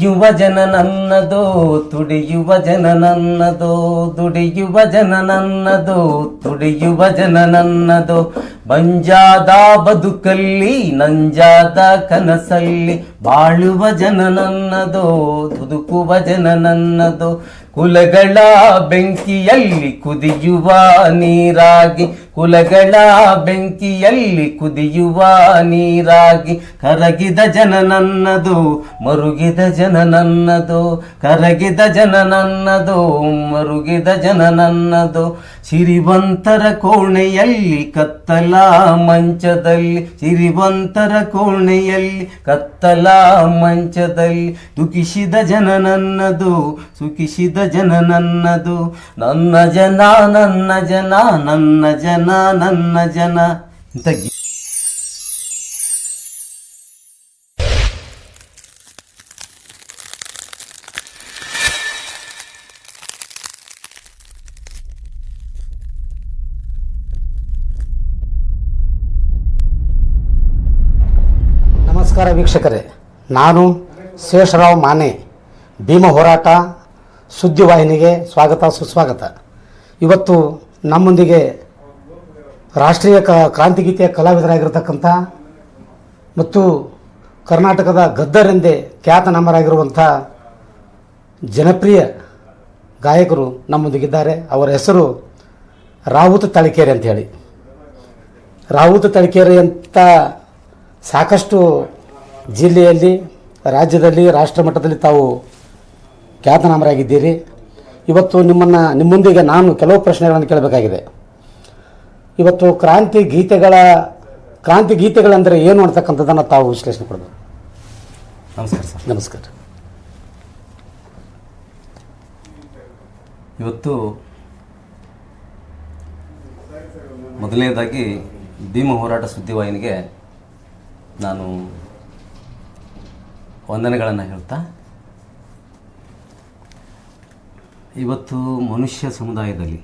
ದುಡಿಯುವ ಜನ ನನ್ನದೋ ತುಡಿಯುವ ಜನ ನನ್ನದೋ ದುಡಿಯುವ ಜನ ನನ್ನದೋ ತುಡಿಯುವ ಜನ ನನ್ನದೋ ಬಂಜಾದ ಬದುಕಲ್ಲಿ, ನಂಜಾದ ಕನಸಲ್ಲಿ ಬಾಳುವ ಜನ ನನ್ನದೋ ತುದುಕುವ ಜನ ನನ್ನದೋ ಕುಲಗಳ ಬೆಂಕಿಯಲ್ಲಿ ಕುದಿಯುವ ನೀರಾಗಿ, ಕುಲಗಳ ಬೆಂಕಿಯಲ್ಲಿ ಕುದಿಯುವ ನೀರಾಗಿ ಕರಗಿದ ಜನ ನನ್ನದು ಮರುಗಿದ ಜನ ನನ್ನದು ಕರಗಿದ ಜನ ನನ್ನದು ಮರುಗಿದ ಜನ ನನ್ನದು ಸಿರಿವಂತರ ಕೋಣೆಯಲ್ಲಿ ಕತ್ತಲ ಮಂಚದಲ್ಲಿ, ಸಿರಿವಂತರ ಕೋಣೆಯಲ್ಲಿ ಕತ್ತಲ ಮಂಚದಲ್ಲಿ ದುಃಖಿಸಿದ ಜನ ನನ್ನದು ಸುಖಿಸಿದ ಜನ ನನ್ನದು ನನ್ನ ಜನ ನನ್ನ ಜನ ನನ್ನ ಜನ ನನ್ನ ಜನ. ಇಂಥ ನಮಸ್ಕಾರ ವೀಕ್ಷಕರೇ. ನಾನು ಶೇಷರಾವ್ ಮಾನೆ. ಭೀಮ ಹೋರಾಟ ಸುದ್ದಿವಾಹಿನಿಗೆ ಸ್ವಾಗತ, ಸುಸ್ವಾಗತ. ಇವತ್ತು ನಮ್ಮೊಂದಿಗೆ ರಾಷ್ಟ್ರೀಯ ಕ, ಕ್ರಾಂತಿಗೀತೆಯ ಕಲಾವಿದರಾಗಿರ್ತಕ್ಕಂಥ ಮತ್ತು ಕರ್ನಾಟಕದ ಗದ್ದರೆಂದೇ ಖ್ಯಾತನಾಮರಾಗಿರುವಂಥ ಜನಪ್ರಿಯ ಗಾಯಕರು ನಮ್ಮೊಂದಿಗಿದ್ದಾರೆ. ಅವರ ಹೆಸರು ರಾವುತ ತಳಿಕೇರಿ ಅಂತೇಳಿ ರಾವುತ ತಳಿಕೇರಿ ಅಂತ ಸಾಕಷ್ಟು ಜಿಲ್ಲೆಯಲ್ಲಿ ರಾಜ್ಯದಲ್ಲಿ ರಾಷ್ಟ್ರ ಮಟ್ಟದಲ್ಲಿ ತಾವು ಖ್ಯಾತನಾಮರಾಗಿದ್ದೀರಿ. ಇವತ್ತು ನಿಮ್ಮನ್ನು ನಿಮ್ಮೊಂದಿಗೆ ನಾನು ಕೆಲವು ಪ್ರಶ್ನೆಗಳನ್ನು ಕೇಳಬೇಕಾಗಿದೆ. ಇವತ್ತು ಕ್ರಾಂತಿ ಗೀತೆಗಳ ಕ್ರಾಂತಿ ಗೀತೆಗಳಂದರೆ ಏನು ಅಂತಕ್ಕಂಥದ್ದನ್ನು ತಾವು ವಿಶ್ಲೇಷಣೆ ಕೊಡಬೇಕು. ನಮಸ್ಕಾರ ಸರ್. ನಮಸ್ಕಾರ. ಇವತ್ತು ಮೊದಲನೇದಾಗಿ ಭೀಮ ಹೋರಾಟ ಸುದ್ದಿವಾಹಿನಿಗೆ ನಾನು ವಂದನೆಗಳನ್ನು ಹೇಳ್ತಾ, ಇವತ್ತು ಮನುಷ್ಯ ಸಮುದಾಯದಲ್ಲಿ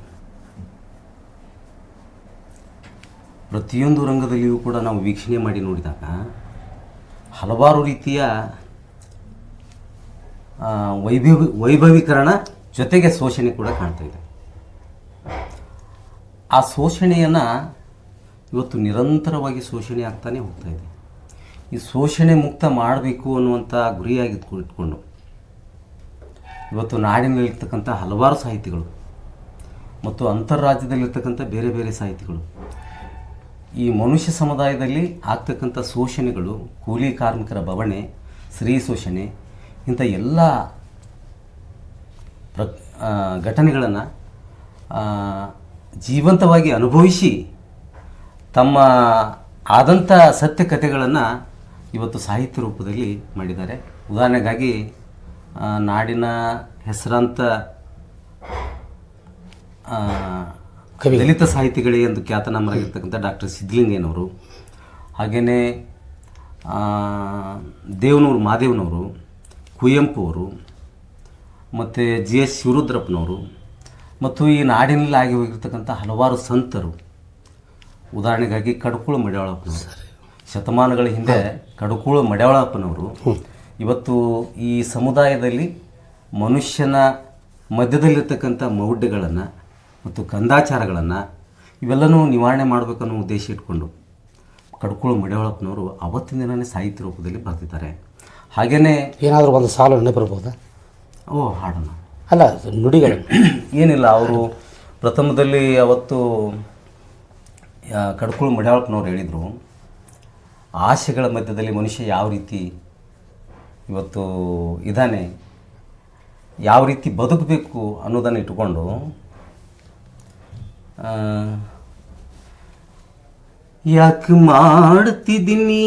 ಪ್ರತಿಯೊಂದು ರಂಗದಲ್ಲಿಯೂ ಕೂಡ ನಾವು ವೀಕ್ಷಣೆ ಮಾಡಿ ನೋಡಿದಾಗ ಹಲವಾರು ರೀತಿಯ ವೈಭವ, ವೈಭವೀಕರಣ ಜೊತೆಗೆ ಶೋಷಣೆ ಕೂಡ ಕಾಣ್ತಾ ಇದೆ. ಆ ಶೋಷಣೆಯನ್ನು ಇವತ್ತು ನಿರಂತರವಾಗಿ ಶೋಷಣೆ ಆಗ್ತಾನೆ ಹೋಗ್ತಾ ಇದೆ. ಈ ಶೋಷಣೆ ಮುಕ್ತ ಮಾಡಬೇಕು ಅನ್ನುವಂಥ ಗುರಿಯಾಗಿ ಇಟ್ಕೊ- ಇಟ್ಕೊಂಡು ಇವತ್ತು ನಾಡಿನಲ್ಲಿರ್ತಕ್ಕಂಥ ಹಲವಾರು ಸಾಹಿತಿಗಳು ಮತ್ತು ಅಂತರ್ರಾಜ್ಯದಲ್ಲಿರ್ತಕ್ಕಂಥ ಬೇರೆ ಬೇರೆ ಸಾಹಿತಿಗಳು ಈ ಮನುಷ್ಯ ಸಮುದಾಯದಲ್ಲಿ ಆಗ್ತಕ್ಕಂಥ ಶೋಷಣೆಗಳು, ಕೂಲಿ ಕಾರ್ಮಿಕರ ಬವಣೆ, ಸ್ತ್ರೀ ಶೋಷಣೆ, ಇಂಥ ಎಲ್ಲ ಪ್ರ ಘಟನೆಗಳನ್ನು ಜೀವಂತವಾಗಿ ಅನುಭವಿಸಿ ತಮ್ಮ ಆದಂಥ ಸತ್ಯ ಕಥೆಗಳನ್ನು ಇವತ್ತು ಸಾಹಿತ್ಯ ರೂಪದಲ್ಲಿ ಮಾಡಿದ್ದಾರೆ. ಉದಾಹರಣೆಗಾಗಿ ನಾಡಿನ ಹೆಸರಾಂತ ಕವಿ. ದಲಿತ ಸಾಹಿತಿಗಳೇ ಎಂದು ಖ್ಯಾತನಾಮರಾಗಿರ್ತಕ್ಕಂಥ ಡಾಕ್ಟರ್ ಸಿದ್ಧಲಿಂಗಯ್ಯನವರು ಹಾಗೆಯೇ ದೇವನೂರು ಮಾದೇವನವರು ಕುವೆಂಪು ಅವರು ಮತ್ತು ಜಿ ಎಸ್ ಶಿವರುದ್ರಪ್ಪನವರು ಮತ್ತು ಈ ನಾಡಿನಲ್ಲಿ ಆಗಿ ಹೋಗಿರ್ತಕ್ಕಂಥ ಹಲವಾರು ಸಂತರು ಉದಾಹರಣೆಗಾಗಿ ಕಡ್ಕುಳ ಮಡ್ಯಾಳಪ್ಪನವರು ಶತಮಾನಗಳ ಹಿಂದೆ ಕಡ್ಕುಳು ಮಡ್ಯಾಳಪ್ಪನವರು ಇವತ್ತು ಈ ಸಮುದಾಯದಲ್ಲಿ ಮನುಷ್ಯನ ಮಧ್ಯದಲ್ಲಿರ್ತಕ್ಕಂಥ ಮೌಢ್ಯಗಳನ್ನು ಮತ್ತು ಕಂದಾಚಾರಗಳನ್ನು ಇವೆಲ್ಲನೂ ನಿವಾರಣೆ ಮಾಡಬೇಕನ್ನೋ ಉದ್ದೇಶ ಇಟ್ಕೊಂಡು ಕಡ್ಕುಳು ಮಡ್ಯಾಳಪ್ಪನವರು ಅವತ್ತಿನ ದಿನನೇ ಸಾಹಿತ್ಯ ರೂಪದಲ್ಲಿ ಬರ್ತಿದ್ದಾರೆ. ಹಾಗೆಯೇ ಏನಾದರೂ ಒಂದು ಸಾಲು ನೆನಪಿರ್ಬೋದಾ ಓ ಹಾಡೋಣ. ಅಲ್ಲ ನುಡಿಗಳು. ಏನಿಲ್ಲ ಅವರು ಪ್ರಥಮದಲ್ಲಿ ಅವತ್ತು ಕಡ್ಕುಳು ಮಡ್ಯಾಳಪ್ಪನವ್ರು ಹೇಳಿದರು ಆಶೆಗಳ ಮಧ್ಯದಲ್ಲಿ ಮನುಷ್ಯ ಯಾವ ರೀತಿ ಇವತ್ತು ಇದ್ದಾನೆ, ಯಾವ ರೀತಿ ಬದುಕಬೇಕು ಅನ್ನೋದನ್ನು ಇಟ್ಟುಕೊಂಡು ಯಾಕೆ ಮಾಡ್ತಿದ್ದೀನಿ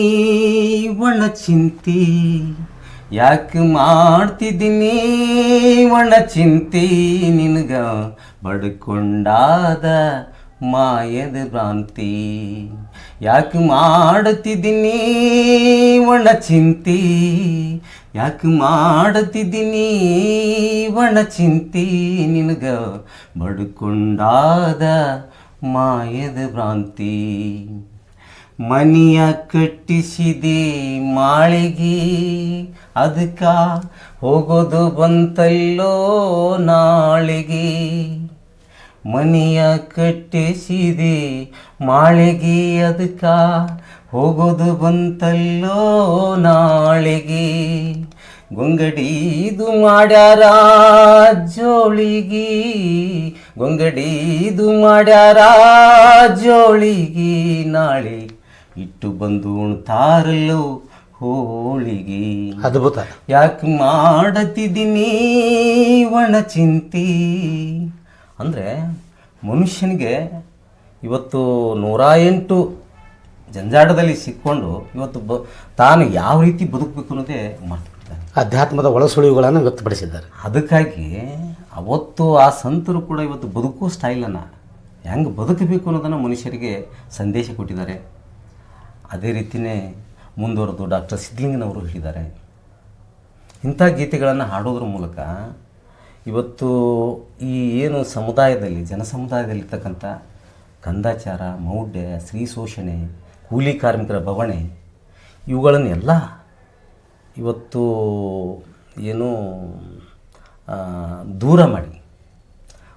ಒಣ ಚಿಂತಿ? ಯಾಕೆ ಮಾಡ್ತಿದ್ದೀನಿ ಒಣ ಚಿಂತಿ? ನಿನಗ ಬಡ್ಕೊಂಡಾದ ಮಾಯದ ಭ್ರಾಂತಿ. ಯಾಕೆ ಮಾಡುತ್ತಿದ್ದೀನಿ ಒಣ ಚಿಂತಿ? ಯಾಕೆ ಮಾಡುತ್ತಿದ್ದೀನಿ ಒಣ ಚಿಂತಿ? ನಿನಗ ಬಡ್ಕೊಂಡಾದ ಮಾಯದ ಭ್ರಾಂತಿ. ಮನಿಯ ಕಟ್ಟಿಸಿದೆ ಮಾಳಿಗೆ ಅದಕ್ಕ ಹೋಗೋದು ಬಂತಲ್ಲೋ ನಾಳಿಗೆ. ಮನಿಯ ಕಟ್ಟಿಸಿದೆ. ಮಾಳಿಗೆ ಅದಕ್ಕ ಹೋಗೋದು ಬಂತಲ್ಲೋ ನಾಳಿಗೆ. ಇದು ಮಾಡ್ಯಾರ ಜೋಳಿಗೆ. ಗೊಂಗಡಿ ಇದು ಮಾಡ್ಯಾರ ಜೋಳಿಗೆ. ನಾಳೆ ಇಟ್ಟು ಬಂದು ಉಣ್ತಾರಲ್ಲೋ ಹೋಳಿಗೆ. ಅದ್ಭುತ. ಯಾಕೆ ಮಾಡತಿದ್ದೀನಿ ಒಣ ಚಿಂತಿ? ಅಂದರೆ ಮನುಷ್ಯನಿಗೆ ಇವತ್ತು ನೂರ ಎಂಟು ಜಂಜಾಟದಲ್ಲಿ ಸಿಕ್ಕೊಂಡು ಇವತ್ತು ಬ ತಾನು ಯಾವ ರೀತಿ ಬದುಕಬೇಕು ಅನ್ನೋದೇ ಮಾಡ್ತಿರ್ತಾನೆ ಅಧ್ಯಾತ್ಮದ ಒಳಸುಳಿವುಗಳನ್ನು ವ್ಯಕ್ತಪಡಿಸಿದ್ದಾರೆ. ಅದಕ್ಕಾಗಿ ಅವತ್ತು ಆ ಸಂತರು ಕೂಡ ಇವತ್ತು ಬದುಕೋ ಸ್ಟೈಲನ್ನು ಹೆಂಗೆ ಬದುಕಬೇಕು ಅನ್ನೋದನ್ನು ಮನುಷ್ಯರಿಗೆ ಸಂದೇಶ ಕೊಟ್ಟಿದ್ದಾರೆ. ಅದೇ ರೀತಿಯೇ ಮುಂದುವರೆದು ಡಾಕ್ಟರ್ ಸಿದ್ಲಿಂಗನವರು ಹೇಳಿದ್ದಾರೆ. ಇಂಥ ಗೀತೆಗಳನ್ನು ಹಾಡೋದ್ರ ಮೂಲಕ ಇವತ್ತು ಈ ಏನು ಸಮುದಾಯದಲ್ಲಿ ಜನ ಸಮುದಾಯದಲ್ಲಿರ್ತಕ್ಕಂಥ ಕಂದಾಚಾರ ಮೌಢ್ಯ, ಸ್ತ್ರೀ ಶೋಷಣೆ, ಕೂಲಿ ಕಾರ್ಮಿಕರ ಬವಣೆ, ಇವುಗಳನ್ನೆಲ್ಲ ಇವತ್ತು ಏನು ದೂರ ಮಾಡಿ,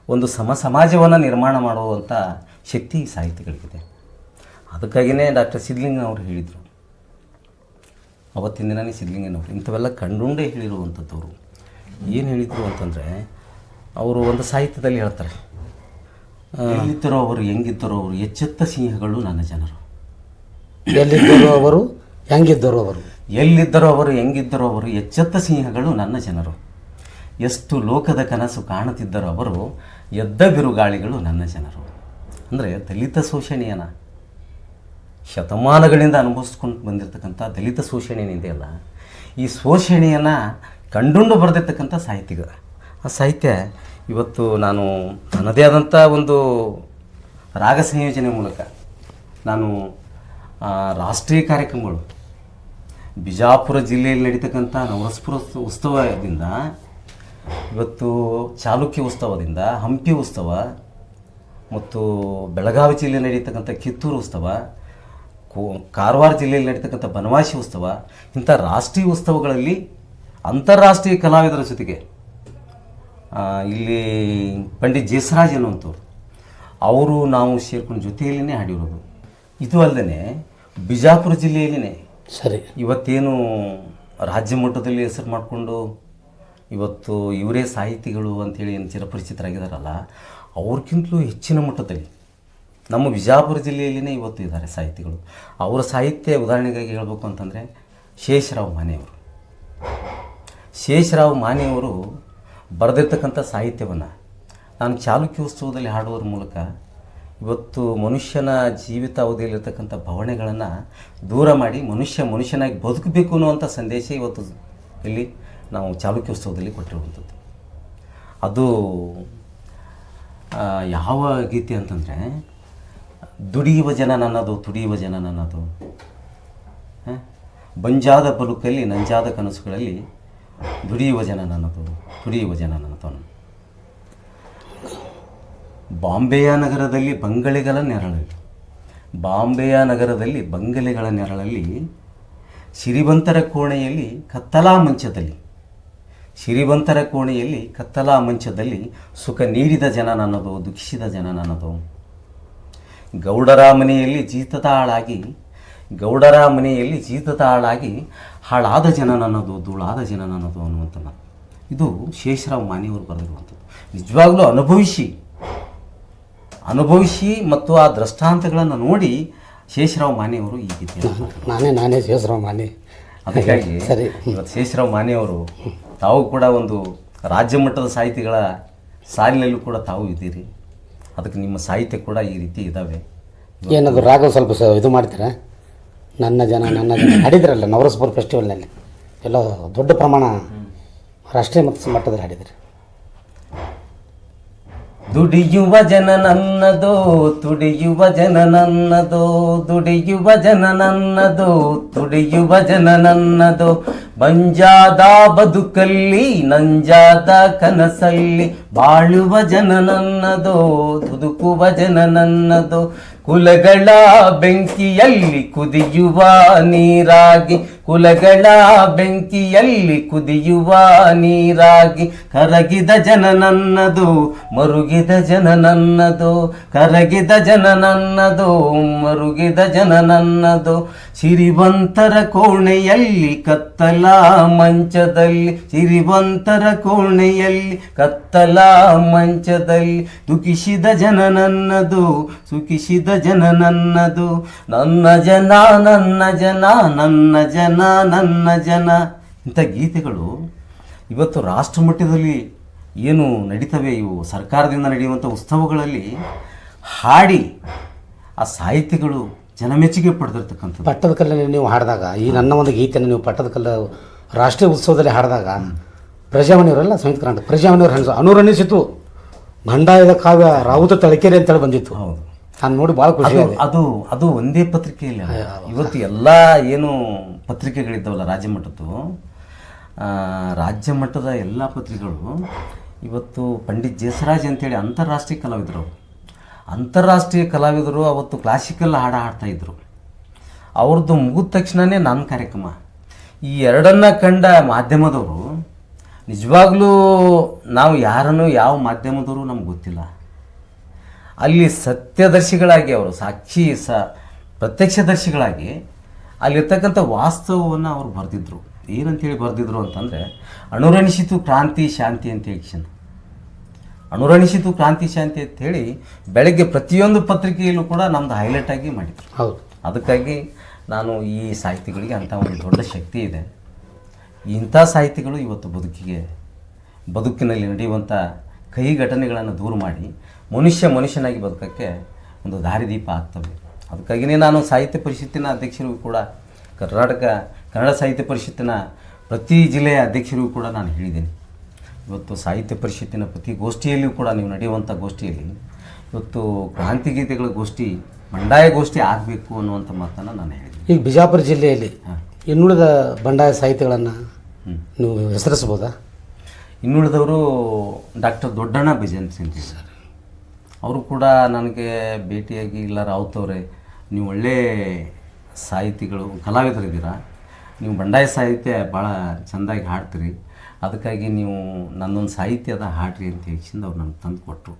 ಒಂದು ಸಮ ಸಮಾಜವನ್ನು ನಿರ್ಮಾಣ ಮಾಡುವಂಥ ಶಕ್ತಿ ಸಾಹಿತಿಗಳಿಗಿದೆ. ಅದಕ್ಕಾಗಿಯೇ ಡಾಕ್ಟರ್ ಸಿದ್ಲಿಂಗನ್ ಅವರು ಹೇಳಿದರು. ಅವತ್ತಿನ ದಿನನೇ ಸಿದ್ಲಿಂಗನವರು ಇಂಥವೆಲ್ಲ ಕಂಡುಂಡೇ ಹೇಳಿರುವಂಥದ್ದವರು. ಏನು ಹೇಳಿದರು ಅಂತಂದರೆ ಅವರು ಒಂದು ಸಾಹಿತ್ಯದಲ್ಲಿ ಹೇಳ್ತಾರೆ. ಎಲ್ಲಿದ್ದರೋ ಅವರು ಹೆಂಗಿದ್ದರೋ ಅವರು ಎಚ್ಚೆತ್ತ ಸಿಂಹಗಳು ನನ್ನ ಜನರು. ಎಲ್ಲಿದ್ದರು ಅವರು ಹೆಂಗಿದ್ದರು ಅವರು. ಎಲ್ಲಿದ್ದರೋ ಅವರು ಹೆಂಗಿದ್ದರೋ ಅವರು ಎಚ್ಚೆತ್ತ ಸಿಂಹಗಳು ನನ್ನ ಜನರು. ಎಷ್ಟು ಲೋಕದ ಕನಸು ಕಾಣುತ್ತಿದ್ದರು ಅವರು ಎದ್ದ ಬಿರುಗಾಳಿಗಳು ನನ್ನ ಜನರು. ಅಂದರೆ ದಲಿತ ಶೋಷಣೆಯನ ಶತಮಾನಗಳಿಂದ ಅನುಭವಿಸ್ಕೊಂಡು ಬಂದಿರತಕ್ಕಂಥ ದಲಿತ ಶೋಷಣೆ ಏನಿದೆಯಲ್ಲ ಈ ಶೋಷಣೆಯನ್ನು ಕಂಡುಂಡು ಬರೆದಿರ್ತಕ್ಕಂಥ ಸಾಹಿತಿಗಳು ಆ ಸಾಹಿತ್ಯ ಇವತ್ತು ನಾನು ನನ್ನದೇ ಆದಂಥ ಒಂದು ರಾಗ ಸಂಯೋಜನೆ ಮೂಲಕ ನಾನು ರಾಷ್ಟ್ರೀಯ ಕಾರ್ಯಕ್ರಮಗಳು, ಬಿಜಾಪುರ ಜಿಲ್ಲೆಯಲ್ಲಿ ನಡೀತಕ್ಕಂಥ ನವರಸ್ಪುರ ಉತ್ಸವದಿಂದ, ಇವತ್ತು ಚಾಲುಕ್ಯ ಉತ್ಸವದಿಂದ ಹಂಪಿ ಉತ್ಸವ ಮತ್ತು ಬೆಳಗಾವಿ ಜಿಲ್ಲೆಯಲ್ಲಿ ನಡೀತಕ್ಕಂಥ ಕಿತ್ತೂರು ಉತ್ಸವ, ಕೋ, ಕಾರವಾರ ಜಿಲ್ಲೆಯಲ್ಲಿ ನಡೀತಕ್ಕಂಥ ಬನವಾಸಿ ಉತ್ಸವ, ಇಂಥ ರಾಷ್ಟ್ರೀಯ ಉತ್ಸವಗಳಲ್ಲಿ ಅಂತಾರಾಷ್ಟ್ರೀಯ ಕಲಾವಿದರ ಜೊತೆಗೆ ಇಲ್ಲಿ ಪಂಡಿತ್ ಜೇಸರಾಜ್ ಅನ್ನುವಂಥವ್ರು ಅವರು ನಾವು ಸೇರ್ಕೊಂಡು ಜೊತೆಯಲ್ಲಿನೇ ಹಾಡಿರೋದು. ಇದು ಅಲ್ಲದೆ ಬಿಜಾಪುರ ಜಿಲ್ಲೆಯಲ್ಲಿನೇ ಸರಿ. ಇವತ್ತೇನು ರಾಜ್ಯ ಮಟ್ಟದಲ್ಲಿ ಹೆಸರು ಮಾಡಿಕೊಂಡು ಇವತ್ತು ಇವರೇ ಸಾಹಿತಿಗಳು ಅಂಥೇಳಿ ಏನು ಚಿರಪರಿಚಿತರಾಗಿದ್ದಾರಲ್ಲ ಅವ್ರಿಗಿಂತಲೂ ಹೆಚ್ಚಿನ ಮಟ್ಟದಲ್ಲಿ ನಮ್ಮ ವಿಜಾಪುರ ಜಿಲ್ಲೆಯಲ್ಲಿನೇ ಇವತ್ತು ಇದ್ದಾರೆ ಸಾಹಿತಿಗಳು. ಅವರ ಸಾಹಿತ್ಯ ಉದಾಹರಣೆಗಾಗಿ ಹೇಳಬೇಕು ಅಂತಂದರೆ ಶೇಷರಾವ್ ಮಾನೆಯವರು. ಶೇಷರಾವ್ ಮಾನೆಯವರು ಬರೆದಿರ್ತಕ್ಕಂಥ ಸಾಹಿತ್ಯವನ್ನು, ನಾನು ಚಾಲುಕ್ಯೋತ್ಸವದಲ್ಲಿ ಹಾಡುವುದರ ಮೂಲಕ ಇವತ್ತು ಮನುಷ್ಯನ ಜೀವಿತಾವಧಿಯಲ್ಲಿರ್ತಕ್ಕಂಥ ಭಾವನೆಗಳನ್ನು ದೂರ ಮಾಡಿ ಮನುಷ್ಯ ಮನುಷ್ಯನಾಗಿ ಬದುಕಬೇಕು ಅನ್ನುವಂಥ ಸಂದೇಶ ಇವತ್ತು ಇಲ್ಲಿ ನಾವು ಚಾಲುಕ್ಯೋತ್ಸವದಲ್ಲಿ ಕೊಟ್ಟಿರುವಂಥದ್ದು ಅದು ಯಾವ ಗೀತೆ ಅಂತಂದರೆ, ದುಡಿಯುವ ಜನ ನನ್ನದು ತುಡಿಯುವ ಜನ ನನ್ನದು? ಬಂಜಾದ ಬದುಕಲ್ಲಿ ನಂಜಾದ ಕನಸುಗಳಲ್ಲಿ ದುಡಿಯುವ ಜನ. ಬಾಂಬೆಯ ನಗರದಲ್ಲಿ ಬಂಗಲೆಗಳ ನೆರಳಲ್ಲಿ, ಬಾಂಬೆಯ ನಗರದಲ್ಲಿ ಬಂಗಲೆಗಳ ನೆರಳಲ್ಲಿ, ಸಿರಿವಂತರ ಕೋಣೆಯಲ್ಲಿ ಕತ್ತಲಾ ಮಂಚದಲ್ಲಿ, ಸಿರಿವಂತರ ಕೋಣೆಯಲ್ಲಿ ಕತ್ತಲಾ ಮಂಚದಲ್ಲಿ ಸುಖ ನೀಡಿದ ಜನ ನನ್ನದು ದುಃಖಿಸಿದ ಜನ ನನ್ನದು ಗೌಡರ ಮನೆಯಲ್ಲಿ ಜೀತತಾಳಾಗಿ, ಗೌಡರ ಮನೆಯಲ್ಲಿ ಜೀತದ ಹಾಳಾಗಿ ಹಾಳಾದ ಜನ ನನ್ನದು ಧೂಳಾದ ಜನ ನನ್ನದು ಅನ್ನುವಂಥ ಮಾತು. ಇದು ಶೇಷರಾವ್ ಮಾನಿಯವರು ಬರೆದಿರುವಂಥದ್ದು. ನಿಜವಾಗ್ಲೂ ಅನುಭವಿಸಿ ಅನುಭವಿಸಿ ಮತ್ತು ಆ ದೃಷ್ಟಾಂತಗಳನ್ನು ನೋಡಿ ಶೇಷರಾವ್ ಮಾನೆಯವರು ಈ ಗೀತೆ ನಾನೇ ನಾನೇ ಶೇಷರಾವ್ ಮಾನಿ. ಅದಕ್ಕಾಗಿ ಸರಿ. ಇವತ್ತು ಶೇಷರಾವ್ ಮಾನೆಯವರು ತಾವು ಕೂಡ ಒಂದು ರಾಜ್ಯ ಮಟ್ಟದ ಸಾಹಿತಿಗಳ ಸಾಲಿನಲ್ಲೂ ಕೂಡ ತಾವು ಇದ್ದೀರಿ. ಅದಕ್ಕೆ ನಿಮ್ಮ ಸಾಹಿತ್ಯ ಕೂಡ ಈ ರೀತಿ ಇದ್ದಾವೆ. ಏನದು ರಾಗ ಸ್ವಲ್ಪ ಸ ಇದು ಮಾಡ್ತೀರಾ? ನನ್ನ ಜನ ನನ್ನ ಜನ. ಹಾಡಿದ್ರಲ್ಲ ನವರಸಪುರ ಫೆಸ್ಟಿವಲ್ನಲ್ಲಿ ಎಲ್ಲ ದೊಡ್ಡ ಪ್ರಮಾಣ ರಾಷ್ಟ್ರೀಯ ಮತ್ತು ಮಟ್ಟದಲ್ಲಿ ಹಾಡಿದ್ರಿ. ದುಡಿಯುವ ಜನ ನನ್ನದೋ, ತುಡಿಯುವ ಜನ ನನ್ನದೋ ದುಡಿಯುವ ಜನ ನನ್ನದೋ, ತುಡಿಯುವ ಜನ ನನ್ನದೋ. ಬಂಜಾದ ಬದುಕಲ್ಲಿ, ನಂಜಾದ ಕನಸಲ್ಲಿ ಬಾಳುವ ಜನ ನನ್ನದೋ ದುದುಕುವ ಜನ ನನ್ನದೋ. ಕುಲಗಳ ಬೆಂಕಿಯಲ್ಲಿ ಕುದಿಯುವ ನೀರಾಗಿ ಕುಲಗಳ ಬೆಂಕಿಯಲ್ಲಿ ಕುದಿಯುವ ನೀರಾಗಿ ಕರಗಿದ ಜನ ನನ್ನದು ಮರುಗಿದ ಜನ ನನ್ನದು ಕರಗಿದ ಜನ ನನ್ನದು ಮರುಗಿದ ಜನ ನನ್ನದು ಸಿರಿವಂತರ ಕೋಣೆಯಲ್ಲಿ ಕತ್ತಲ ಮಂಚದಲ್ಲಿ, ಸಿರಿವಂತರ ಕೋಣೆಯಲ್ಲಿ ಕತ್ತಲ ಮಂಚದಲ್ಲಿ ದುಃಖಿಸಿದ ಜನ ನನ್ನದು ಸುಖಿಸಿದ ಜನ ನನ್ನದು ನನ್ನ ಜನ ನನ್ನ ಜನ ನನ್ನ ಜನ ನನ್ನ ಜನ. ಇಂಥ ಗೀತೆಗಳು ಇವತ್ತು ರಾಷ್ಟ್ರ ಮಟ್ಟದಲ್ಲಿ ಏನು ನಡೀತವೆ ಇವು ಸರ್ಕಾರದಿಂದ ನಡೆಯುವಂಥ ಉತ್ಸವಗಳಲ್ಲಿ ಹಾಡಿ ಆ ಸಾಹಿತ್ಯಗಳು ಜನಮೆಚ್ಚುಗೆ ಪಡೆದಿರ್ತಕ್ಕಂಥದ್ದು. ಪಟ್ಟದ ಕಲ್ಲಲ್ಲಿ ನೀವು ಹಾಡಿದಾಗ ಈ ನನ್ನ ಒಂದು ಗೀತೆಯನ್ನು ನೀವು ಪಟ್ಟದ ಕಲ್ಲ ರಾಷ್ಟ್ರೀಯ ಉತ್ಸವದಲ್ಲಿ ಹಾಡಿದಾಗ ಪ್ರಜಾವಣಿಯವರಲ್ಲ ಸಂಯುಕ್ತ ಕರ್ನಾಟಕ ಪ್ರಜಾವಣಿಯವರು ಅನುರಣಿಸಿತು. ಬಂಡಾಯದ ಕಾವ್ಯ ರಾವುತ ತಳಕೆರೆ ಅಂತೇಳಿ ಬಂದಿತ್ತು. ಹೌದು. ನಾನು ನೋಡಿ ಭಾಳ ಖುಷಿ ಅದು ಅದು ಅದು ಒಂದೇ ಪತ್ರಿಕೆಯಲ್ಲಿ ಇಲ್ಲ ಇವತ್ತು ಎಲ್ಲ ಏನು ಪತ್ರಿಕೆಗಳಿದ್ದಾವಲ್ಲ ರಾಜ್ಯ ಮಟ್ಟದ್ದು ರಾಜ್ಯ ಮಟ್ಟದ ಎಲ್ಲ ಪತ್ರಿಕೆಗಳು ಇವತ್ತು ಪಂಡಿತ್ ಜೇಸರಾಜ್ ಅಂತೇಳಿ ಅಂತಾರಾಷ್ಟ್ರೀಯ ಕಲಾವಿದರು ಅಂತಾರಾಷ್ಟ್ರೀಯ ಕಲಾವಿದರು ಅವತ್ತು ಕ್ಲಾಸಿಕಲ್ ಹಾಡು ಹಾಡ್ತಾ ಇದ್ರು. ಅವ್ರದ್ದು ಮುಗಿದ ತಕ್ಷಣವೇ ನನ್ನ ಕಾರ್ಯಕ್ರಮ. ಈ ಎರಡನ್ನ ಕಂಡ ಮಾಧ್ಯಮದವರು ನಿಜವಾಗ್ಲೂ ನಾವು ಯಾರನ್ನು ಯಾವ ಮಾಧ್ಯಮದವರು ನಮ್ಗೆ ಗೊತ್ತಿಲ್ಲ. ಅಲ್ಲಿ ಸತ್ಯದರ್ಶಿಗಳಾಗಿ ಅವರು ಸಾಕ್ಷಿ ಸ ಪ್ರತ್ಯಕ್ಷದರ್ಶಿಗಳಾಗಿ ಅಲ್ಲಿರ್ತಕ್ಕಂಥ ವಾಸ್ತವವನ್ನು ಅವರು ಬರೆದಿದ್ರು. ಏನಂತೇಳಿ ಬರೆದಿದ್ರು ಅಂತಂದರೆ ಅಣುರಣಿಸಿತು ಕ್ರಾಂತಿ ಶಾಂತಿ ಅಂತೇಳಿ ಕ್ಷಣ. ಅಣುರಣಿಸಿತು ಕ್ರಾಂತಿ ಶಾಂತಿ ಅಂತ ಹೇಳಿ ಬೆಳಗ್ಗೆ ಪ್ರತಿಯೊಂದು ಪತ್ರಿಕೆಯಲ್ಲೂ ಕೂಡ ನಮ್ಮದು ಹೈಲೈಟ್ ಆಗಿ ಮಾಡಿದ್ರು. ಹೌದು. ಅದಕ್ಕಾಗಿ ನಾನು ಈ ಸಾಹಿತಿಗಳಿಗೆ ಅಂಥ ಒಂದು ದೊಡ್ಡ ಶಕ್ತಿ ಇದೆ. ಇಂಥ ಸಾಹಿತಿಗಳು ಇವತ್ತು ಬದುಕಿಗೆ ಬದುಕಿನಲ್ಲಿ ನಡೆಯುವಂಥ ಕಹಿ ಘಟನೆಗಳನ್ನು ದೂರ ಮಾಡಿ ಮನುಷ್ಯ ಮನುಷ್ಯನಾಗಿ ಬದುಕೋಕ್ಕೆ ಒಂದು ದಾರಿದೀಪ ಆಗ್ತವೆ. ಅದಕ್ಕಾಗಿಯೇ ನಾನು ಸಾಹಿತ್ಯ ಪರಿಷತ್ತಿನ ಅಧ್ಯಕ್ಷರಿಗೂ ಕೂಡ ಕರ್ನಾಟಕ ಕನ್ನಡ ಸಾಹಿತ್ಯ ಪರಿಷತ್ತಿನ ಪ್ರತಿ ಜಿಲ್ಲೆಯ ಅಧ್ಯಕ್ಷರಿಗೂ ಕೂಡ ನಾನು ಹೇಳಿದ್ದೀನಿ. ಇವತ್ತು ಸಾಹಿತ್ಯ ಪರಿಷತ್ತಿನ ಪ್ರತಿ ಗೋಷ್ಠಿಯಲ್ಲಿಯೂ ಕೂಡ ನೀವು ನಡೆಯುವಂಥ ಗೋಷ್ಠಿಯಲ್ಲಿ ಇವತ್ತು ಕ್ರಾಂತಿ ಗೀತೆಗಳ ಗೋಷ್ಠಿ ಬಂಡಾಯ ಗೋಷ್ಠಿ ಆಗಬೇಕು ಅನ್ನುವಂಥ ಮಾತನ್ನು ನಾನು ಹೇಳಿದ್ದೀನಿ. ಈಗ ಬಿಜಾಪುರ ಜಿಲ್ಲೆಯಲ್ಲಿ ಇನ್ನುಳಿದ ಬಂಡಾಯ ಸಾಹಿತ್ಯಗಳನ್ನು ನೀವು ಹೆಸರಿಸ್ಬೋದಾ ಇನ್ನುಳಿದವರು ಡಾಕ್ಟರ್ ದೊಡ್ಡಣ್ಣ ಬಿಜೆನ್ ಸಿಂಗ್ ಸರ್. ಅವರು ಕೂಡ ನನಗೆ ಭೇಟಿಯಾಗಿ ಇಲ್ಲ ರಾವುತ್ ಅವರೇ ನೀವು ಒಳ್ಳೆ ಸಾಹಿತಿಗಳು ಕಲಾವಿದರಿದ್ದೀರಾ? ನೀವು ಬಂಡಾಯ ಸಾಹಿತ್ಯ ಭಾಳ ಚೆಂದಾಗಿ ಹಾಡ್ತೀರಿ. ಅದಕ್ಕಾಗಿ ನೀವು ನನ್ನೊಂದು ಸಾಹಿತ್ಯದ ಹಾಡ್ರಿ ಅಂತ ಹೆಚ್ಚಿಂದ ಅವ್ರು ನನಗೆ ತಂದು ಕೊಟ್ಟರು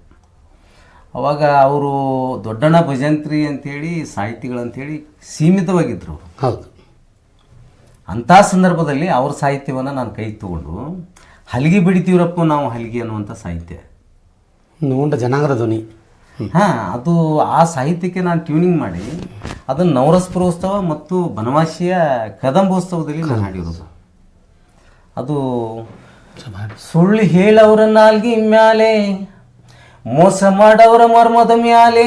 ಅವಾಗ ಅವರು ದೊಡ್ಡಣ್ಣ ಭಜಂತ್ರಿ ಅಂಥೇಳಿ ಸಾಹಿತಿಗಳಂಥೇಳಿ ಸೀಮಿತವಾಗಿದ್ದರು ಅವರು ಹೌದು. ಅಂಥ ಸಂದರ್ಭದಲ್ಲಿ ಅವ್ರ ಸಾಹಿತ್ಯವನ್ನು ನಾನು ಕೈ ತಗೊಂಡು ಹಲಿಗೆ ಬಿಡಿತೀವ್ರಪ್ಪ ನಾವು ಹಲಿಗೆ ಅನ್ನುವಂಥ ಸಾಹಿತ್ಯ. ನೋಂಡ ಜನಾಂಗದ ಧ್ವನಿ. ಹಾಂ ಅದು ಆ ಸಾಹಿತ್ಯಕ್ಕೆ ನಾನು ಟ್ಯೂನಿಂಗ್ ಮಾಡಿ ಅದನ್ನು ನವರಸಪುರೋತ್ಸವ ಮತ್ತು ಬನವಾಸಿಯ ಕದಂಬೋತ್ಸವದಲ್ಲಿ ನಾನು ಹಾಡಿರೋದು. ಅದು ಸುಳ್ಳು ಹೇಳವ್ರ ನಾಲ್ಗಿ ಮ್ಯಾಲೆ ಮೋಸ ಮಾಡವರ ಮರ್ಮದ ಮ್ಯಾಲೆ.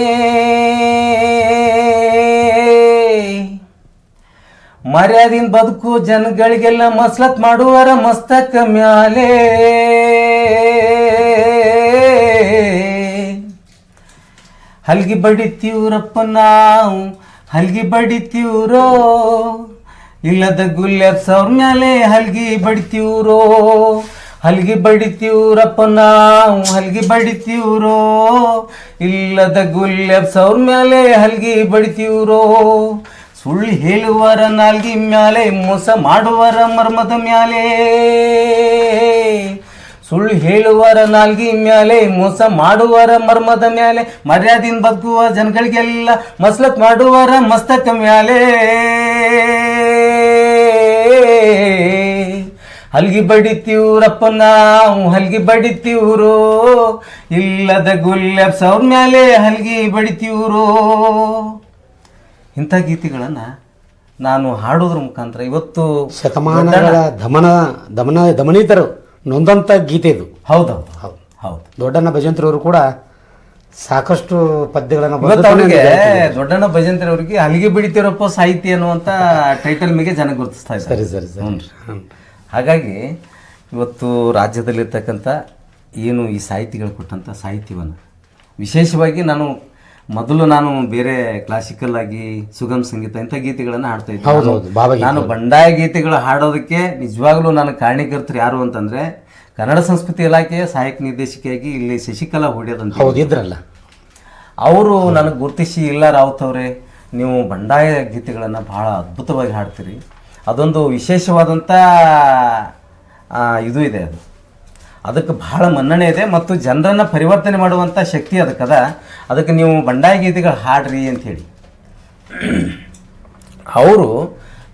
ಮರ್ಯಾದಿನ ಬದುಕು ಜನಗಳಿಗೆಲ್ಲ ಮಸ್ಲತ್ ಮಾಡುವರ ಮಸ್ತಕ ಮ್ಯಾಲೆ. ಹಲ್ಗಿ ಬಡಿತೀವ್ರಪ್ಪ ನಾವು, ಹಲ್ಗಿ ಬಡಿತೀವ್ರೋ? ಇಲ್ಲದ ಗುಲ್ಯಬ್ಸ್ ಅವ್ರ ಮ್ಯಾಲೆ ಹಲ್ಗಿ ಬಡಿತೀವ್ರೋ? ಹಲ್ಗಿ ಬಡಿತೀವ್ರಪ್ಪ ನಾವು, ಹಲ್ಗಿ ಬಡಿತೀವ್ರೋ? ಇಲ್ಲದ ಗುಲ್ಯಬ್ಸ್ ಅವ್ರ ಮ್ಯಾಲೆ ಹಲ್ಗಿ ಬಡಿತೀವ್ರೋ? ಸುಳ್ಳು ಹೇಳುವರ ನಾಲ್ಗಿ ಮ್ಯಾಲೆ, ಮೋಸ ಮಾಡುವರ ಮರ್ಮದ ಮ್ಯಾಲೆ? ಸುಳ್ಳು ಹೇಳುವರ ನಾಲ್ಗಿ ಮ್ಯಾಲೆ ಮೋಸ ಮಾಡುವರ ಮರ್ಮದ ಮ್ಯಾಲೆ ಮರ್ಯಾದಿನ ಬದುಕುವ ಜನಗಳಿಗೆಲ್ಲ ಮಸ್ಲತ್ ಮಾಡುವರ ಮಸ್ತಕ ಮ್ಯಾಲೆ. ಹಲ್ಗಿ ಬಡಿತೀವ್ರಪ್ಪ ನಾವು ಹಲ್ಗಿ ಬಡಿತೀವ್ರು. ಇಲ್ಲದ ಗುಲ್ಯಬ್ಸ್ ಅವ್ರ ಮ್ಯಾಲೆ ಹಲ್ಗಿ ಬಡಿತೀವ್ರು. ಇಂಥ ಗೀತೆಗಳನ್ನು ನಾನು ಹಾಡೋದ್ರ ಮುಖಾಂತರ ಇವತ್ತು ಶತಮಾನಗಳ ದಮನ ದಮನ ದಮನಿತರು ನೊಂದಂಥ ಗೀತೆ ಇದು. ಹೌದೌದು ಹೌದು. ಹೌದು. ದೊಡ್ಡಣ್ಣ ಭಜಂತ್ರಿಯವರು ಕೂಡ ಸಾಕಷ್ಟು ಪದ್ಯಗಳನ್ನು ಇವತ್ತು ಅವರಿಗೆ ದೊಡ್ಡಣ್ಣ ಭಜಂತ್ರಿ ಅವರಿಗೆ ಅಲ್ಲಿಗೆ ಬಿಡಿತಿರಪ್ಪ ಸಾಹಿತ್ಯ ಅನ್ನುವಂಥ ಟೈಟಲ್ ಮೇಲೆ ಜನ ಗುರುತಿಸ್ತಾ ಇದ್ದಾರೆ. ಸರಿ ಸರಿ ಸರಿ. ಹ್ಞೂ ಹಾಗಾಗಿ ಇವತ್ತು ರಾಜ್ಯದಲ್ಲಿರ್ತಕ್ಕಂಥ ಏನು ಈ ಸಾಹಿತಿಗಳು ಕೊಟ್ಟಂಥ ಸಾಹಿತ್ಯವನ್ನು ವಿಶೇಷವಾಗಿ ನಾನು ಮೊದಲು ನಾನು ಬೇರೆ ಕ್ಲಾಸಿಕಲ್ ಆಗಿ ಸುಗಮ್ ಸಂಗೀತ ಇಂಥ ಗೀತೆಗಳನ್ನು ಹಾಡ್ತಾ ಇದ್ದೆ. ಹೌದು, ನಾನು- ನಾನು ಬಂಡಾಯ ಗೀತೆಗಳು ಹಾಡೋದಕ್ಕೆ ನಿಜವಾಗ್ಲೂ ನನ್ನ ಕಾರಣೀಕರ್ತರು ಯಾರು ಅಂತಂದ್ರೆ ಕನ್ನಡ ಸಂಸ್ಕೃತಿ ಇಲಾಖೆಯ ಸಹಾಯಕ ನಿರ್ದೇಶಕಿಯಾಗಿ ಇಲ್ಲಿ ಶಶಿಕಲಾ ಹೊಡೆಯೋದಂತ ಹೌದಿದ್ರಲ್ಲ ಅವರು ನನಗೆ ಗುರುತಿಸಿ ಇಲ್ಲ ರಾವತ್ ಅವರೇ ನೀವು ಬಂಡಾಯ ಗೀತೆಗಳನ್ನು ಬಹಳ ಅದ್ಭುತವಾಗಿ ಹಾಡ್ತೀರಿ. ಅದೊಂದು ವಿಶೇಷವಾದಂಥ ಇದು ಇದೆ ಅದು. ಅದಕ್ಕೆ ಬಹಳ ಮನ್ನಣೆ ಇದೆ ಮತ್ತು ಜನರನ್ನು ಪರಿವರ್ತನೆ ಮಾಡುವಂಥ ಶಕ್ತಿ ಅದಕ್ಕದ ಅದಕ್ಕೆ ನೀವು ಬಂಡಾಯ ಗೀತೆಗಳು ಹಾಡ್ರಿ ಅಂಥೇಳಿ ಅವರು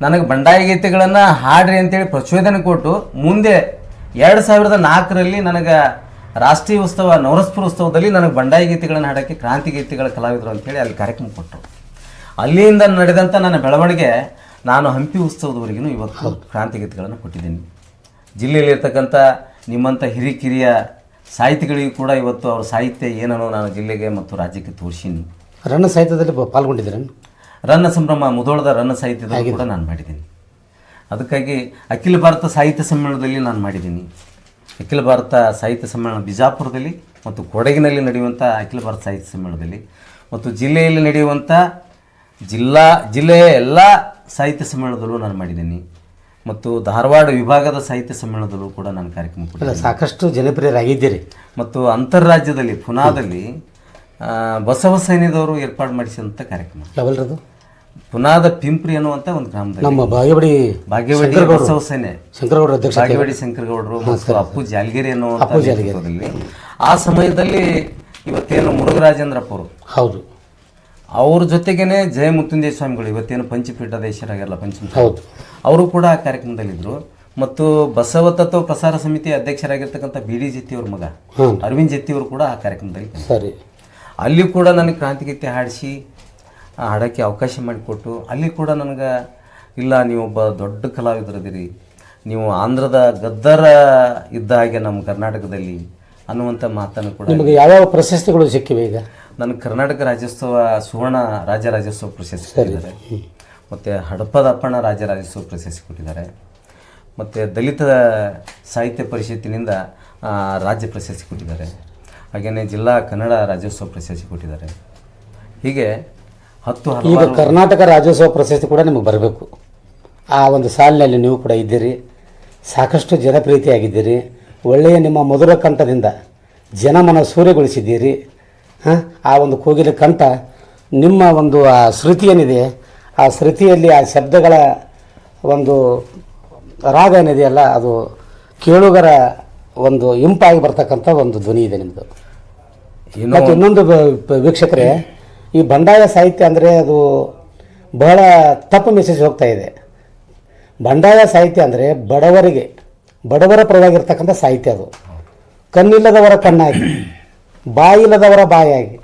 ನನಗೆ ಬಂಡಾಯ ಗೀತೆಗಳನ್ನು ಹಾಡ್ರಿ ಅಂತೇಳಿ ಪ್ರಚೋದನೆ ಕೊಟ್ಟು ಮುಂದೆ ಎರಡು ಸಾವಿರದ ನಾಲ್ಕರಲ್ಲಿ ನನಗೆ ರಾಷ್ಟ್ರೀಯ ಉತ್ಸವ ನವರಸ್ಪುರ ಉತ್ಸವದಲ್ಲಿ ನನಗೆ ಬಂಡಾಯ ಗೀತೆಗಳನ್ನು ಹಾಡೋಕ್ಕೆ ಕ್ರಾಂತಿ ಗೀತೆಗಳ ಕಲಾವಿದರು ಅಂತೇಳಿ ಅಲ್ಲಿ ಕಾರ್ಯಕ್ರಮ ಕೊಟ್ಟರು. ಅಲ್ಲಿಂದ ನಡೆದಂಥ ನನ್ನ ಬೆಳವಣಿಗೆ ನಾನು ಹಂಪಿ ಉತ್ಸವದವರೆಗೂ ಇವತ್ತು ಕ್ರಾಂತಿ ಗೀತೆಗಳನ್ನು ಕೊಟ್ಟಿದ್ದೀನಿ. ಜಿಲ್ಲೆಯಲ್ಲಿರ್ತಕ್ಕಂಥ ನಿಮ್ಮಂಥ ಹಿರಿಕಿರಿಯ ಸಾಹಿತಿಗಳಿಗೂ ಕೂಡ ಇವತ್ತು ಅವ್ರ ಸಾಹಿತ್ಯ ಏನನ್ನೋ ನಾನು ಜಿಲ್ಲೆಗೆ ಮತ್ತು ರಾಜ್ಯಕ್ಕೆ ತೋರಿಸೀನಿ. ರನ್ನ ಸಾಹಿತ್ಯದಲ್ಲಿ ಪಾಲ್ಗೊಂಡಿದ್ದೀರ? ರನ್ನ ಸಂಭ್ರಮ ಮುಧೋಳದ ರನ್ನ ಸಾಹಿತ್ಯದಲ್ಲಿ ಕೂಡ ನಾನು ಮಾಡಿದ್ದೀನಿ. ಅದಕ್ಕಾಗಿ ಅಖಿಲ ಭಾರತ ಸಾಹಿತ್ಯ ಸಮ್ಮೇಳನದಲ್ಲಿ ನಾನು ಮಾಡಿದ್ದೀನಿ. ಅಖಿಲ ಭಾರತ ಸಾಹಿತ್ಯ ಸಮ್ಮೇಳನ ಬಿಜಾಪುರದಲ್ಲಿ ಮತ್ತು ಕೊಡಗಿನಲ್ಲಿ ನಡೆಯುವಂಥ ಅಖಿಲ ಭಾರತ ಸಾಹಿತ್ಯ ಸಮ್ಮೇಳನದಲ್ಲಿ ಮತ್ತು ಜಿಲ್ಲೆಯಲ್ಲಿ ನಡೆಯುವಂಥ ಜಿಲ್ಲಾ ಜಿಲ್ಲೆಯ ಎಲ್ಲ ಸಾಹಿತ್ಯ ಸಮ್ಮೇಳನದಲ್ಲೂ ನಾನು ಮಾಡಿದ್ದೀನಿ. ಮತ್ತು ಧಾರವಾಡ ವಿಭಾಗದ ಸಾಹಿತ್ಯ ಸಮ್ಮೇಳನದಲ್ಲೂ ಕೂಡ ನಾನು ಕಾರ್ಯಕ್ರಮ ಸಾಕಷ್ಟು ಜನಪ್ರಿಯರಾಗಿದ್ದೀರಿ. ಮತ್ತು ಅಂತಾರಾಜ್ಯದಲ್ಲಿ ಪುನಾದಲ್ಲಿ ಬಸವ ಸೈನ್ಯದವರು ಏರ್ಪಾಡು ಮಾಡಿಸಿದಂಥ ಕಾರ್ಯಕ್ರಮ. ಯಾವಲ್ರದು ಪುನಾದ ಪಿಂಪ್ರಿ ಅನ್ನುವಂಥ ಒಂದು ಗ್ರಾಮದಲ್ಲಿ. ನಮ್ಮ ಬಾಗೇವಾಡಿ ಭಾಗ್ಯವಡಿ ಬಸವ ಸೇನೆ. ಶಂಕರಗೌಡ ಅಧ್ಯಕ್ಷ ಭಾಗ್ಯವಡಿ ಶಂಕರಗೌಡರು ಮತ್ತು ಅಪ್ಪು ಜಾಲ್ಗೇರಿ ಅನ್ನುವಂಥ ಆ ಸಮಯದಲ್ಲಿ ಇವತ್ತೇನು ಮುರುಘರಾಜೇಂದ್ರಪ್ಪ ಅವರು ಹೌದು. ಅವ್ರ ಜೊತೆಗೇನೆ ಜಯ ಮುತ್ತುಂಜಯ ಸ್ವಾಮಿಗಳು ಇವತ್ತೇನು ಪಂಚಪೀಠಾಧೀಶರಾಗಲ್ಲ ಪಂಚಮ ಹೌದು. ಅವರು ಕೂಡ ಆ ಕಾರ್ಯಕ್ರಮದಲ್ಲಿದ್ದರು ಮತ್ತು ಬಸವ ತತ್ವ ಪ್ರಸಾರ ಸಮಿತಿ ಅಧ್ಯಕ್ಷರಾಗಿರ್ತಕ್ಕಂಥ ಬಿ ಡಿ ಜೆತ್ತಿ ಅವ್ರ ಮಗ ಅರವಿಂದ್ ಜೆತ್ತಿ ಅವರು ಕೂಡ ಆ ಕಾರ್ಯಕ್ರಮದಲ್ಲಿ. ಸರಿ. ಅಲ್ಲಿ ಕೂಡ ನನಗೆ ಕ್ರಾಂತಿಗೀತೆ ಹಾಡಿಸಿ ಹಾಡೋಕ್ಕೆ ಅವಕಾಶ ಮಾಡಿಕೊಟ್ಟು ಅಲ್ಲಿ ಕೂಡ ನನಗೆ ಇಲ್ಲ ನೀವು ಒಬ್ಬ ದೊಡ್ಡ ಕಲಾವಿದರದಿರಿ. ನೀವು ಆಂಧ್ರದ ಗದ್ದರ ಇದ್ದ ಹಾಗೆ ನಮ್ಮ ಕರ್ನಾಟಕದಲ್ಲಿ ಅನ್ನುವಂಥ ಮಾತನ್ನು ಕೂಡ ನಿಮಗೆ ಯಾವ್ಯಾವ ಪ್ರಶಸ್ತಿಗಳು ಸಿಕ್ಕಿವೆ ಈಗ? ನನಗೆ ಕರ್ನಾಟಕ ರಾಜ್ಯೋತ್ಸವ ಸುವರ್ಣ ರಾಜ್ಯ ರಾಜ್ಯೋತ್ಸವ ಪ್ರಶಸ್ತಿ ಕೊಟ್ಟಿದ್ದಾರೆ. ಮತ್ತು ಹಡಪದ ಅಪ್ಪಣ ರಾಜ್ಯ ರಾಜ್ಯೋತ್ಸವ ಪ್ರಶಸ್ತಿ ಕೊಟ್ಟಿದ್ದಾರೆ. ಮತ್ತು ದಲಿತ ಸಾಹಿತ್ಯ ಪರಿಷತ್ತಿನಿಂದ ರಾಜ್ಯ ಪ್ರಶಸ್ತಿ ಕೊಟ್ಟಿದ್ದಾರೆ. ಹಾಗೆಯೇ ಜಿಲ್ಲಾ ಕನ್ನಡ ರಾಜ್ಯೋತ್ಸವ ಪ್ರಶಸ್ತಿ ಕೊಟ್ಟಿದ್ದಾರೆ. ಹೀಗೆ ಹತ್ತು ಈಗ ಕರ್ನಾಟಕ ರಾಜ್ಯೋತ್ಸವ ಪ್ರಶಸ್ತಿ ಕೂಡ ನಿಮಗೆ ಬರಬೇಕು. ಆ ಒಂದು ಸಾಲಿನಲ್ಲಿ ನೀವು ಕೂಡ ಇದ್ದೀರಿ. ಸಾಕಷ್ಟು ಜನಪ್ರೀತಿಯಾಗಿದ್ದೀರಿ ಒಳ್ಳೆಯ ನಿಮ್ಮ ಮಧುರ ಕಂಠದಿಂದ ಜನಮನ ಸೂರ್ಯಗೊಳಿಸಿದ್ದೀರಿ ಹಾಂ? ಆ ಒಂದು ಕೋಗಿಲೆ ಕಂಠ ನಿಮ್ಮ ಒಂದು ಆ ಶ್ರುತಿ ಏನಿದೆ ಆ ಶ್ರುತಿಯಲ್ಲಿ ಆ ಶಬ್ದಗಳ ಒಂದು ರಾಗ ಏನಿದೆಯಲ್ಲ ಅದು ಕೇಳುಗರ ಒಂದು ಇಂಪಾಗಿ ಬರ್ತಕ್ಕಂಥ ಒಂದು ಧ್ವನಿ ಇದೆ ನಿಮ್ಮದು ಮತ್ತು ಇನ್ನೊಂದು ವೀಕ್ಷಕರೇ ಈ ಬಂಡಾಯ ಸಾಹಿತ್ಯ ಅಂದರೆ ಅದು ಬಹಳ ತಪ್ಪು ಮೆಸೇಜ್ ಹೋಗ್ತಾ ಇದೆ. ಬಂಡಾಯ ಸಾಹಿತ್ಯ ಅಂದರೆ ಬಡವರಿಗೆ ಬಡವರ ಪರವಾಗಿರ್ತಕ್ಕಂಥ ಸಾಹಿತ್ಯ ಅದು. ಕಣ್ಣಿಲ್ಲದವರ ಕಣ್ಣಾಗಿ. ಬಾಯಿಲ್ಲದವರ ಬಾಯಾಗಿ.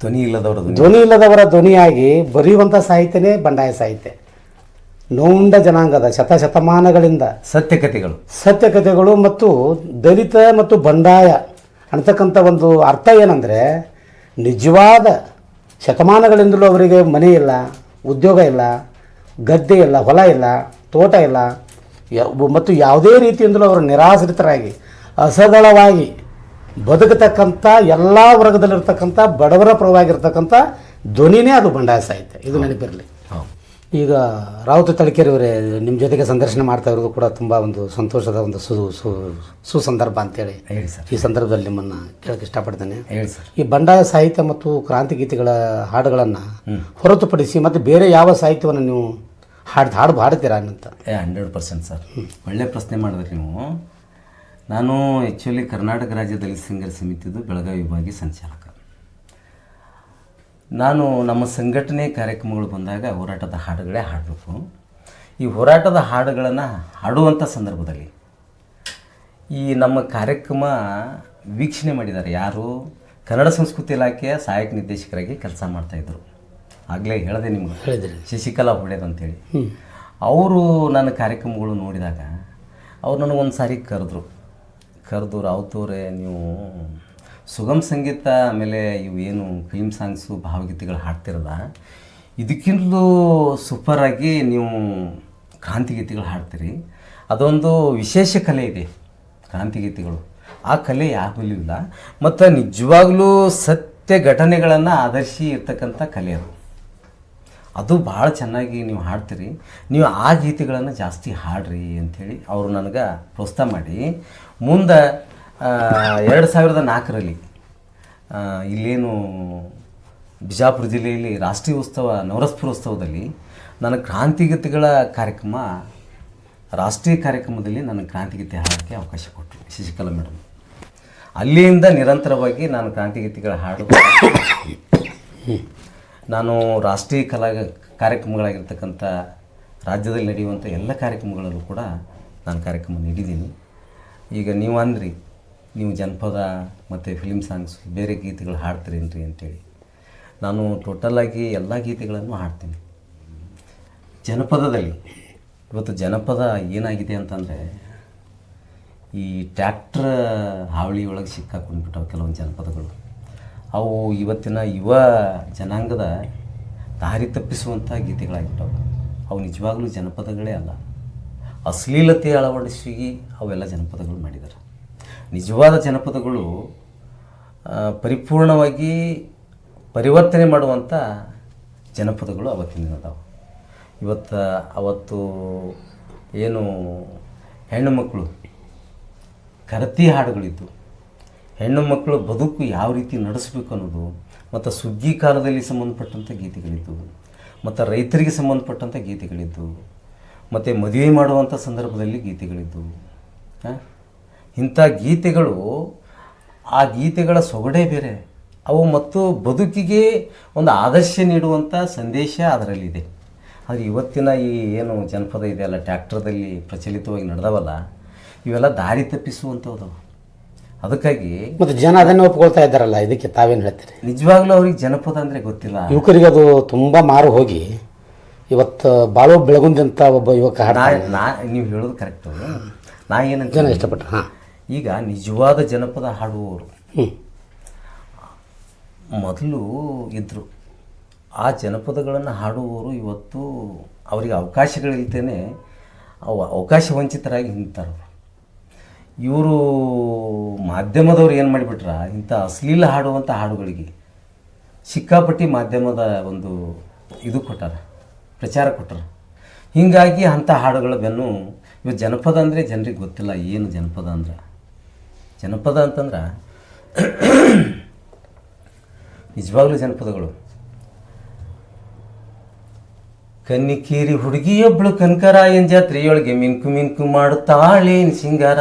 ಧ್ವನಿ ಇಲ್ಲದವರ ಧ್ವನಿ. ಇಲ್ಲದವರ ಧ್ವನಿಯಾಗಿ ಬರೆಯುವಂಥ ಸಾಹಿತ್ಯನೇ ಬಂಡಾಯ ಸಾಹಿತ್ಯ. ನೋಂದ ಜನಾಂಗದ ಶತಶತಮಾನಗಳಿಂದ ಸತ್ಯಕಥೆಗಳು. ಸತ್ಯಕಥೆಗಳು ಮತ್ತು ದಲಿತ ಮತ್ತು ಬಂಡಾಯ ಅಂತಕ್ಕಂಥ ಒಂದು ಅರ್ಥ ಏನಂದರೆ ನಿಜವಾದ ಶತಮಾನಗಳಿಂದಲೂ ಅವರಿಗೆ ಮನೆ ಇಲ್ಲ ಉದ್ಯೋಗ ಇಲ್ಲ ಗದ್ದೆ ಇಲ್ಲ ಹೊಲ ಇಲ್ಲ ತೋಟ ಇಲ್ಲ ಮತ್ತು ಯಾವುದೇ ರೀತಿಯಿಂದಲೂ ಅವರು ನಿರಾಶ್ರಿತರಾಗಿ ಅಸಗಳವಾಗಿ ಬದುಕತಕ್ಕಂಥ ಎಲ್ಲ ವರ್ಗದಲ್ಲಿರ್ತಕ್ಕಂಥ ಬಡವರ ಪರವಾಗಿರ್ತಕ್ಕಂಥ ಧ್ವನಿನೇ ಅದು ಬಂಡಾಯ ಸಾಹಿತ್ಯ. ಇದು ನೆನಪಿರಲಿ. ಈಗ ರಾವುತ ತಳಕೆರೆಯವರೇ ನಿಮ್ಮ ಜೊತೆಗೆ ಸಂದರ್ಶನ ಮಾಡ್ತಾ ಇರೋದು ಕೂಡ ತುಂಬ ಒಂದು ಸಂತೋಷದ ಒಂದು ಸು ಸು ಸುಸಂದರ್ಭ ಅಂತೇಳಿ ಹೇಳಿ ಸರ್. ಈ ಸಂದರ್ಭದಲ್ಲಿ ನಿಮ್ಮನ್ನು ಕೇಳಕ್ಕೆ ಇಷ್ಟಪಡ್ತೇನೆ. ಹೇಳಿ ಸರ್. ಈ ಬಂಡಾಯ ಸಾಹಿತ್ಯ ಮತ್ತು ಕ್ರಾಂತಿ ಗೀತೆಗಳ ಹಾಡುಗಳನ್ನು ಹೊರತುಪಡಿಸಿ ಮತ್ತು ಬೇರೆ ಯಾವ ಸಾಹಿತ್ಯವನ್ನು ನೀವು ಹಾಡ್ದು ಹಾಡು ಹಾಡ್ತೀರಾ ಅಂತ? Hundred percent sir. ಒಳ್ಳೆ ಪ್ರಶ್ನೆ ಮಾಡಿದ್ರಿ ನೀವು. ನಾನು ಆ್ಯಕ್ಚುಲಿ ಕರ್ನಾಟಕ ರಾಜ್ಯ ದಲಿತ ಸಂಘರ್ಷ ಸಮಿತಿದು ಬೆಳಗಾವಿ ವಿಭಾಗೀಯ ಸಂಚಾಲಕ. ನಾನು ನಮ್ಮ ಸಂಘಟನೆ ಕಾರ್ಯಕ್ರಮಗಳು ಬಂದಾಗ ಹೋರಾಟದ ಹಾಡುಗಳೇ ಹಾಡಬೇಕು. ಈ ಹೋರಾಟದ ಹಾಡುಗಳನ್ನು ಹಾಡುವಂಥ ಸಂದರ್ಭದಲ್ಲಿ ಈ ನಮ್ಮ ಕಾರ್ಯಕ್ರಮ ವೀಕ್ಷಣೆ ಮಾಡಿದ್ದಾರೆ. ಯಾರು? ಕನ್ನಡ ಸಂಸ್ಕೃತಿ ಇಲಾಖೆಯ ಸಹಾಯಕ ನಿರ್ದೇಶಕರಾಗಿ ಕೆಲಸ ಮಾಡ್ತಾಯಿದ್ರು ಆಗಲೇ ಹೇಳಿದೆ ನಿಮ್ಗೆ. ಹೇಳಿದ್ರಿ. ಶಶಿಕಲಾ ಹೊಡೆದ್ ಅಂತೇಳಿ. ಅವರು ನನ್ನ ಕಾರ್ಯಕ್ರಮಗಳು ನೋಡಿದಾಗ ಅವ್ರು ನನಗೊಂದು ಸಾರಿ ಕರೆದ್ರು. ಕರೆದು ರಾವ್ತವ್ರೆ ನೀವು ಸುಗಮ ಸಂಗೀತ ಆಮೇಲೆ ಇವು ಏನು ಫಿಲ್ಮ್ ಸಾಂಗ್ಸು, ಭಾವಗೀತೆಗಳು ಹಾಡ್ತಿರಲ್ಲ ಇದಕ್ಕಿಂತಲೂ ಸೂಪರಾಗಿ ನೀವು ಕ್ರಾಂತಿಗೀತೆಗಳು ಹಾಡ್ತೀರಿ. ಅದೊಂದು ವಿಶೇಷ ಕಲೆ ಇದೆ ಕ್ರಾಂತಿಗೀತೆಗಳು. ಆ ಕಲೆ ಯಾವಾಗಲೂ ಇಲ್ಲ. ಮತ್ತು ನಿಜವಾಗ್ಲೂ ಸತ್ಯ ಘಟನೆಗಳನ್ನು ಆಧರಿಸಿ ಇರ್ತಕ್ಕಂಥ ಕಲೆ ಅದು. ಅದು ಭಾಳ ಚೆನ್ನಾಗಿ ನೀವು ಹಾಡ್ತೀರಿ. ನೀವು ಆ ಗೀತೆಗಳನ್ನು ಜಾಸ್ತಿ ಹಾಡ್ರಿ ಅಂಥೇಳಿ ಅವರು ನನಗೆ ಪ್ರೋತ್ಸಾಹ ಮಾಡಿ. ಮುಂದೆ ಎರಡು ಸಾವಿರದ ನಾಲ್ಕರಲ್ಲಿ ಇಲ್ಲೇನು ಬಿಜಾಪುರ ಜಿಲ್ಲೆಯಲ್ಲಿ ರಾಷ್ಟ್ರೀಯ ಉತ್ಸವ ನವರಸ್ಪುರ ಉತ್ಸವದಲ್ಲಿ ನನ್ನ ಕ್ರಾಂತಿಗೀತೆಗಳ ಕಾರ್ಯಕ್ರಮ, ರಾಷ್ಟ್ರೀಯ ಕಾರ್ಯಕ್ರಮದಲ್ಲಿ ನನ್ನ ಕ್ರಾಂತಿಗೀತೆ ಹಾಡೋಕ್ಕೆ ಅವಕಾಶ ಕೊಟ್ಟರು, ಶಶಿಕಲಾ ಮೇಡಮ್. ಅಲ್ಲಿಯಿಂದ ನಿರಂತರವಾಗಿ ನಾನು ಕ್ರಾಂತಿಗೀತೆಗಳ ಹಾಡು ನಾನು ರಾಷ್ಟ್ರೀಯ ಕಲಾ ಕಾರ್ಯಕ್ರಮಗಳಾಗಿರ್ತಕ್ಕಂಥ ರಾಜ್ಯದಲ್ಲಿ ನಡೆಯುವಂಥ ಎಲ್ಲ ಕಾರ್ಯಕ್ರಮಗಳಲ್ಲೂ ಕೂಡ ನಾನು ಕಾರ್ಯಕ್ರಮ ನೀಡಿದ್ದೀನಿ. ಈಗ ನೀವು ಅಂದ್ರಿ, ನೀವು ಜನಪದ ಮತ್ತು ಫಿಲ್ಮ್ ಸಾಂಗ್ಸ್ ಬೇರೆ ಗೀತೆಗಳು ಹಾಡ್ತೀರೇನ್ರಿ ಅಂತೇಳಿ. ನಾನು ಟೋಟಲಾಗಿ ಎಲ್ಲ ಗೀತೆಗಳನ್ನು ಹಾಡ್ತೀನಿ. ಜನಪದದಲ್ಲಿ, ಇವತ್ತು ಜನಪದ ಏನಾಗಿದೆ ಅಂತಂದರೆ, ಈ ಟ್ಯಾಕ್ಟ್ರ್ ಹಾವಳಿ ಒಳಗೆ ಸಿಕ್ಕಾಕೊಂಡ್ಬಿಟ್ಟವು ಕೆಲವೊಂದು ಜನಪದಗಳು. ಅವು ಇವತ್ತಿನ ಯುವ ಜನಾಂಗದ ದಾರಿ ತಪ್ಪಿಸುವಂಥ ಗೀತೆಗಳಾಗಿಬಿಟ್ಟವು. ಅವು ನಿಜವಾಗ್ಲೂ ಜನಪದಗಳೇ ಅಲ್ಲ. ಅಶ್ಲೀಲತೆ ಅಳವಡಿಸಿ ಅವೆಲ್ಲ ಜನಪದಗಳು ಮಾಡಿದ್ದಾರೆ. ನಿಜವಾದ ಜನಪದಗಳು ಪರಿಪೂರ್ಣವಾಗಿ ಪರಿವರ್ತನೆ ಮಾಡುವಂಥ ಜನಪದಗಳು ಅವತ್ತಿನ ಅದಾವೆ ಇವತ್ತು, ಅವತ್ತು ಏನು ಹೆಣ್ಣು ಮಕ್ಕಳು ಕರತಿ ಹಾಡುಗಳಿದ್ದು, ಹೆಣ್ಣು ಮಕ್ಕಳು ಬದುಕು ಯಾವ ರೀತಿ ನಡೆಸಬೇಕು ಅನ್ನೋದು, ಮತ್ತು ಸುಗ್ಗಿ ಕಾಲದಲ್ಲಿ ಸಂಬಂಧಪಟ್ಟಂಥ ಗೀತೆಗಳಿದ್ದವು ಮತ್ತು ರೈತರಿಗೆ ಸಂಬಂಧಪಟ್ಟಂಥ ಗೀತೆಗಳಿದ್ದವು ಮತ್ತು ಮದುವೆ ಮಾಡುವಂಥ ಸಂದರ್ಭದಲ್ಲಿ ಗೀತೆಗಳಿದ್ದವು ಇಂಥ ಗೀತೆಗಳು ಆ ಗೀತೆಗಳ ಸೊಗಡೆ ಬೇರೆ. ಅವು ಮತ್ತು ಬದುಕಿಗೆ ಒಂದು ಆದರ್ಶ ನೀಡುವಂಥ ಸಂದೇಶ ಅದರಲ್ಲಿದೆ. ಆದರೆ ಇವತ್ತಿನ ಈ ಏನು ಜನಪದ ಇದೆಯಲ್ಲ ಟ್ಯಾಕ್ಟ್ರದಲ್ಲಿ ಪ್ರಚಲಿತವಾಗಿ ನಡೆದವಲ್ಲ ಇವೆಲ್ಲ ದಾರಿ ತಪ್ಪಿಸುವಂಥವು ಅದಕ್ಕಾಗಿ ಮತ್ತು ಜನ ಅದನ್ನೇ ಒಪ್ಕೊಳ್ತಾ ಇದ್ದಾರಲ್ಲ ಇದಕ್ಕೆ ತಾವೇನು ಹೇಳ್ತಾರೆ? ನಿಜವಾಗ್ಲೂ ಅವ್ರಿಗೆ ಜನಪದ ಅಂದರೆ ಗೊತ್ತಿಲ್ಲ. ಯುವಕರಿಗೆ ಅದು ತುಂಬ ಮಾರು ಹೋಗಿ ಇವತ್ತು ಬಾಳೋ ಬೆಳಗುಂದಂತ ಒಬ್ಬ ಯುವಕ ನಾ ನಾ ನೀವು ಹೇಳೋದು ಕರೆಕ್ಟ್ ನಾ ಏನಂತ ಜನ ಇಷ್ಟಪಟ್ಟ ಹಾಂ. ಈಗ ನಿಜವಾದ ಜನಪದ ಹಾಡುವವರು. ಹ್ಞೂ ಮೊದಲು ಇದ್ದರು ಆ ಜನಪದಗಳನ್ನು ಹಾಡುವವರು ಇವತ್ತು ಅವರಿಗೆ ಅವಕಾಶಗಳಿಲ್ದೇನೆ ಅವ ಅವಕಾಶ ವಂಚಿತರಾಗಿ ನಿಂತಾರೆ ಇವರು ಮಾಧ್ಯಮದವ್ರು ಏನು ಮಾಡಿಬಿಟ್ರ ಇಂಥ ಅಶ್ಲೀಲ ಹಾಡುವಂಥ ಹಾಡುಗಳಿಗೆ ಸಿಕ್ಕಾಪಟ್ಟಿ ಮಾಧ್ಯಮದ ಒಂದು ಇದು ಕೊಟ್ಟಾರ. ಪ್ರಚಾರ ಕೊಟ್ಟರು. ಹೀಗಾಗಿ ಅಂಥ ಹಾಡುಗಳ ಬೆನ್ನು ಇವು ಜನಪದ ಅಂದರೆ ಜನರಿಗೆ ಗೊತ್ತಿಲ್ಲ. ಏನು ಜನಪದ ಅಂದ್ರೆ? ಜನಪದ ಅಂತಂದ್ರೆ ನಿಜವಾಗ್ಲೂ ಜನಪದಗಳು. ಕನ್ನಿಕೇರಿ ಹುಡುಗಿಯೊಬ್ಳು ಕನಕರಾಯನ್ ಜಾತ್ರೆಯೊಳಗೆ ಮಿಂಕು ಮಿಂಕು ಮಾಡುತ್ತಾಳೇನು ಸಿಂಗಾರ?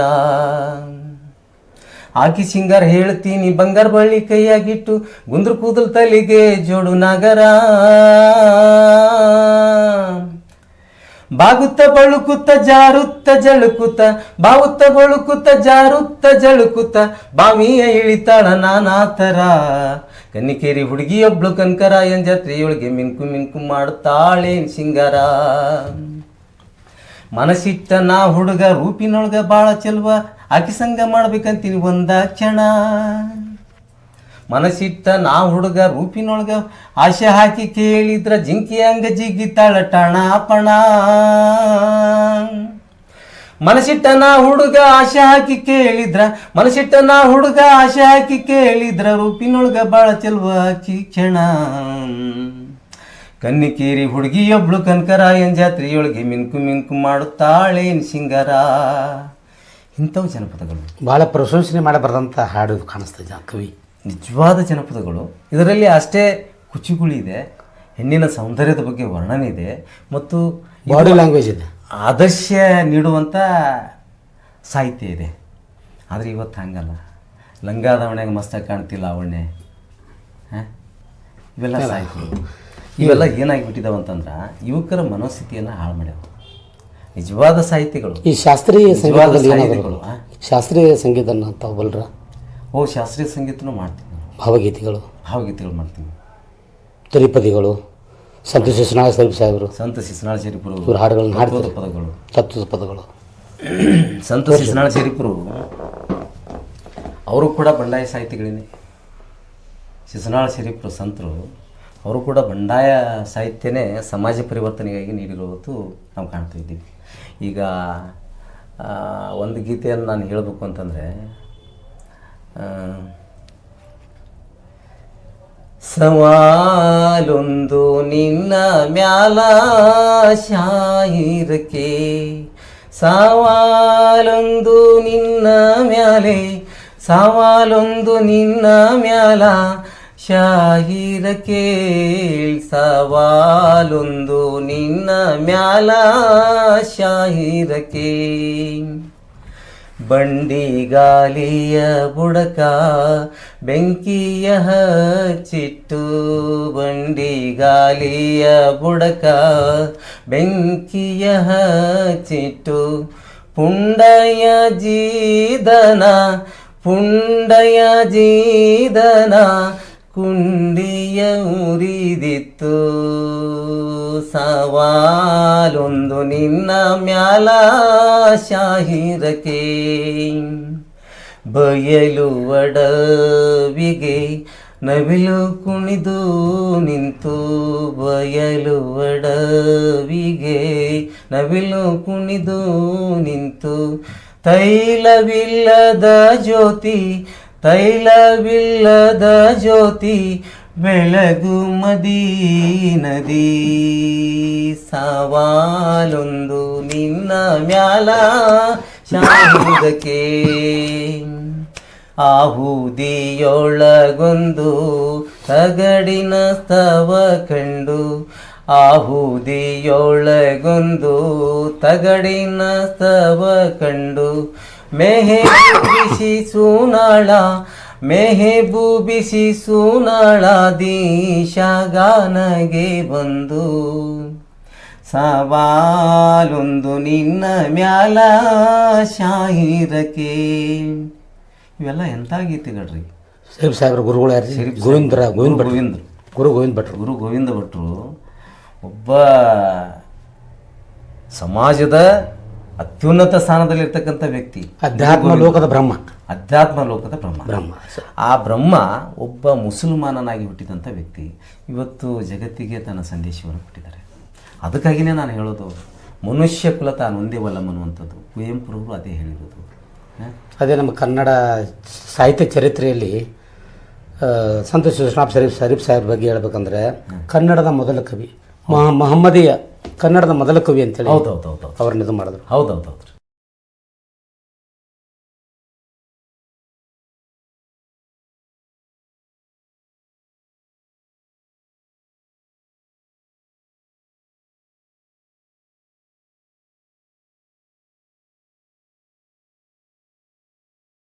ಆಕಿ ಸಿಂಗಾರ ಹೇಳ್ತೀನಿ, ಬಂಗಾರ ಬಳ್ಳಿ ಕೈಯಾಗಿಟ್ಟು ಗುಂದ್ರ ಕೂದಲ್ ತಲೆಗೆ ಜೋಡು ನಾಗರ. ಬಾಗುತ್ತ ಬಳುಕುತ್ತ ಜಾರುತ್ತ ಜಳುಕುತ್ತ, ಬಾವುತ್ತ ಬಳುಕುತ್ತ ಜಾರುತ್ತ ಜಳುಕುತ್ತ, ಬಾವಿಯ ಇಳಿತಾಳ ನಾನಾತರ ಕನ್ನಿಕೇರಿ ಹುಡುಗಿಯೊಬ್ಳು ಕನಕರಾಯನ್ ಜಾತ್ರೆಯೊಳಗೆ ಮಿಂಕು ಮಿಂಕು ಮಾಡುತ್ತಾಳೇನ್ ಸಿಂಗಾರ. ಮನಸ್ಸಿಟ್ಟ ನಾ ಹುಡುಗ ರೂಪಿನೊಳಗ ಬಾಳ ಚೆಲ್ವ, ಆಕಿ ಸಂಗ ಮಾಡ್ಬೇಕಂತೀನಿ ಒಂದ ಕ್ಷಣ. ಮನಸ್ಸಿಟ್ಟ ನಾ ಹುಡುಗ ರೂಪಿನೊಳಗ ಆಶೆ ಹಾಕಿ ಕೇಳಿದ್ರ ಜಿಂಕಿ ಅಂಗ ಜಿಗಿತಾಳ ಟಣ ಪಣ. ಮನಸ್ಸಿಟ್ಟ ನಾ ಹುಡುಗ ಆಶೆ ಹಾಕಿ ಕೇಳಿದ್ರ, ಮನಸ್ಸಿಟ್ಟ ನಾ ಹುಡುಗ ಆಶೆ ಹಾಕಿ ಕೇಳಿದ್ರ ರೂಪಿನೊಳಗ ಬಾಳ ಚೆಲ್ವ ಆಕಿ ಕ್ಷಣ. ಕನ್ನಿಕೇರಿ ಹುಡುಗಿಯೊಬ್ಳು ಕನಕರಾಯನ ಜಾತ್ರೆಯೊಳಗೆ ಮಿಂಕು ಮಿಂಕು ಮಾಡುತ್ತಾಳೇನು ಸಿಂಗರ? ಇಂಥವು ಜನಪದಗಳು. ಭಾಳ ಪ್ರಶಂಸನೆ ಮಾಡಿ ಬರೆದಂಥ ಹಾಡು ಕಾಣಿಸ್ತದೆ ಕವಿ. ನಿಜವಾದ ಜನಪದಗಳು. ಇದರಲ್ಲಿ ಅಷ್ಟೇ ಕುಚಿಗುಳಿದೆ ಹೆಣ್ಣಿನ ಸೌಂದರ್ಯದ ಬಗ್ಗೆ ವರ್ಣನೆ ಇದೆ ಮತ್ತು ಬಾಡಿ ಲ್ಯಾಂಗ್ವೇಜ್ ಇದೆ. ಆದರ್ಶ ನೀಡುವಂಥ ಸಾಹಿತ್ಯ ಇದೆ. ಆದರೆ ಇವತ್ತು ಹಂಗಲ್ಲ. ಲಂಗಾದವಣೆಗೆ ಮಸ್ತಾಗಿ ಕಾಣ್ತಿಲ್ಲ ಅವಣ್ಣೆ. ಹಾಂ? ಇವೆಲ್ಲ ಸಾಹಿತ್ಯಗಳು. ಇವೆಲ್ಲ ಏನಾಗಿಬಿಟ್ಟಿದಾವೆ ಅಂತಂದ್ರೆ ಯುವಕರ ಮನೋಸ್ಥಿತಿಯನ್ನು ಹಾಳು ಮಾಡ್ಯಾವ. ನಿಜವಾದ ಸಾಹಿತ್ಯಗಳು. ಈ ಶಾಸ್ತ್ರೀಯ ಸಂಗೀತಗಳು ಶಾಸ್ತ್ರೀಯ ಸಂಗೀತ ತಾವು ಬಲ್ರ? ಓ ಶಾಸ್ತ್ರೀಯ ಸಂಗೀತನೂ ಮಾಡ್ತೀನಿ ಭಾವಗೀತೆಗಳು. ಭಾವಗೀತೆಗಳು ಮಾಡ್ತೀನಿ ತ್ರಿಪದಿಗಳು ಸಂತ ಶಿಶುನಾಳ ಸ್ವಲ್ಪ ಸಾಹೇಬರು. ಸಂತ ಶಿಶುನಾಳ ಶರೀಫರು ಇವ್ರ ಹಾಡುಗಳನ್ನ ತತ್ವದ ಪದಗಳು. ತತ್ವದ ಪದಗಳು. ಸಂತ ಶಿಶುನಾಳ ಶರೀಫರು ಅವರು ಕೂಡ ಬಂಡಾಯ ಸಾಹಿತಿಗಳೇನೆ ಶಿಶುನಾಳ ಶರೀಫರು ಸಂತರು ಅವರು ಕೂಡ ಬಂಡಾಯ ಸಾಹಿತ್ಯನೇ ಸಮಾಜ ಪರಿವರ್ತನೆಗಾಗಿ ನೀಡಿರುವುದು ನಾವು ಕಾಣ್ತಾ ಇದ್ದೀವಿ. ಈಗ ಒಂದು ಗೀತೆಯನ್ನು ನಾನು ಹೇಳಬೇಕು ಅಂತಂದರೆ ಸವಾಲೊಂದು ನಿನ್ನ ಮ್ಯಾಲ ಶಾಹಿರಕ್ಕೆ, ಸವಾಲೊಂದು ನಿನ್ನ ಮ್ಯಾಲೆ, ಸವಾಲೊಂದು ನಿನ್ನ ಮ್ಯಾಲ ಶಾಹಿರ ಕೇಳ್ ಸವಾಲೊಂದು ನಿನ್ನ ಮ್ಯಾಲ. ಕೇ ಬಂಡಿ ಗಾಲಿಯ ಬುಡಕ, ಬೆಂಕಿಯ ಚಿಟ್ಟು ಬಂಡಿ ಗಾಲಿಯ ಬುಡಕ, ಬೆಂಕಿಯ ಚಿಟ್ಟು ಪುಂಡಯ ಜೀದನ ಪುಂಡಯ ಜೀದನ ಕುಂಡಿಯ ಉರಿದಿತ್ತು. ಸವಾಲೊಂದು ನಿನ್ನ ಮ್ಯಾಲ ಶಾಹಿರಕೆ ಬಯಲು ಒಡವಿಗೆ ನವಿಲು ಕುಣಿದು ನಿಂತು. ಬಯಲು ಒಡವಿಗೆ ನವಿಲು ಕುಣಿದು ನಿಂತು. ತೈಲವಿಲ್ಲದ ಜ್ಯೋತಿ ತೈಲವಿಲ್ಲದ ಜ್ಯೋತಿ ಬೆಳಗು ಮದೀನದಿ ಸವಾಲೊಂದು ನಿನ್ನ ಮ್ಯಾಲ ಶಾಹುದಕ್ಕೆ. ಆಹುದಿಯೊಳಗೊಂದು ತಗಡಿನ ಸ್ತವ ಕಂಡು. ಆಹುದಿಯೊಳಗೊಂದು ತಗಡಿನ ಸ್ತವ ಕಂಡು. ಮೆಹಬೂಬಿಸಿ ಸೂನಾಳ ಮೆಹಬೂಬಿಸಿ ಸೂನಾಳ ದೀಶಗಾನಗೆ ಬಂದು. ಸವಾಲೊಂದು ನಿನ್ನ ಮ್ಯಾಲ ಶಾಹಿರಕೆ ಇವೆಲ್ಲ ಎಂಥ ಗೀತೆಗಳ್ರಿ ಶರೀಫ್ ಸಾಹೇಬ್ರ ಗುರುಗಳು ಯಾರು ಶರೀಫ್ ಗೋವಿಂದರ ಗೋವಿಂದ ಭಟ್ರು. ಗೋವಿಂದ ಗುರು ಗೋವಿಂದ ಭಟ್ರು. ಗುರು ಗೋವಿಂದ ಭಟ್ರು ಒಬ್ಬ ಸಮಾಜದ ಅತ್ಯುನ್ನತ ಸ್ಥಾನದಲ್ಲಿರ್ತಕ್ಕಂಥ ವ್ಯಕ್ತಿ. ಅಧ್ಯಾತ್ಮ ಲೋಕದ ಬ್ರಹ್ಮ. ಅಧ್ಯಾತ್ಮ ಲೋಕದ ಬ್ರಹ್ಮ. ಬ್ರಹ್ಮ ಆ ಬ್ರಹ್ಮ ಒಬ್ಬ ಮುಸಲ್ಮಾನನಾಗಿ ಹುಟ್ಟಿದಂಥ ವ್ಯಕ್ತಿ. ಇವತ್ತು ಜಗತ್ತಿಗೆ ತನ್ನ ಸಂದೇಶವನ್ನು ಕೊಟ್ಟಿದ್ದಾರೆ. ಅದಕ್ಕಾಗಿಯೇ ನಾನು ಹೇಳೋದು ಮನುಷ್ಯ ಕುಲ ತಾನು ಒಂದೇ ವಲ್ಲಂ ಅನ್ನುವಂಥದ್ದು. ಕುವೆಂಪುರವರು ಅದೇ ಹೇಳಿರೋದು. ಅದೇ ನಮ್ಮ ಕನ್ನಡ ಸಾಹಿತ್ಯ ಚರಿತ್ರೆಯಲ್ಲಿ ಸಂತೋಷ್ ಶರೀಫ್ ಶರೀಫ್ ಸಾಹೇಬ್ ಬಗ್ಗೆ ಹೇಳ್ಬೇಕಂದ್ರೆ ಕನ್ನಡದ ಮೊದಲ ಕವಿ ಮಹ- ಮಹಮ್ಮದೀಯ ಕನ್ನಡದ ಮೊದಲ ಕವಿ ಅಂತೇಳಿ ಹೌದೌದು ಹೌದು ಹೌದು ಹೌದು ಅವ್ರನ್ನ ಇದು ಮಾಡಿದ್ರು. ಹೌದೌದು ಹೌದು ಹೌದು